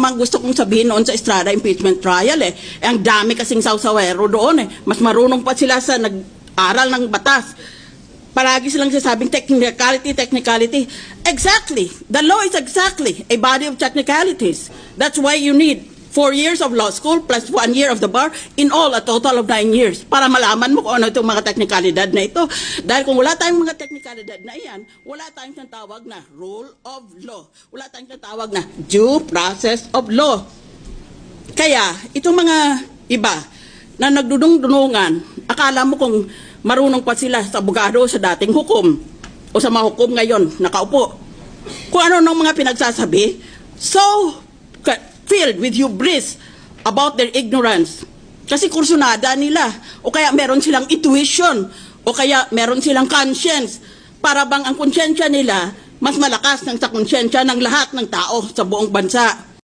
Mang gusto kong sabihin noon sa Estrada impeachment trial eh. eh ang dami kasing sawsawero doon eh. Mas marunong pa sila sa nag-aral ng batas. Palagi silang sasabing technicality, technicality. Exactly. The law is exactly a body of technicalities. That's why you need four years of law school plus one year of the bar. In all, a total of nine years. Para malaman mo kung ano itong mga technicalidad na ito. Dahil kung wala tayong mga technicalidad na iyan, wala tayong tinatawag na rule of law. Wala tayong tinatawag na due process of law. Kaya, itong mga iba na nagdudung-dunungan, akala mo kung marunong pa sila sa abogado sa dating hukom o sa mga hukom ngayon, nakaupo. Kung ano nung mga pinagsasabi, so filled with hubris about their ignorance. Kasi kursunada nila. O kaya meron silang intuition. O kaya meron silang conscience. Para bang ang konsyensya nila mas malakas ng sa konsyensya ng lahat ng tao sa buong bansa.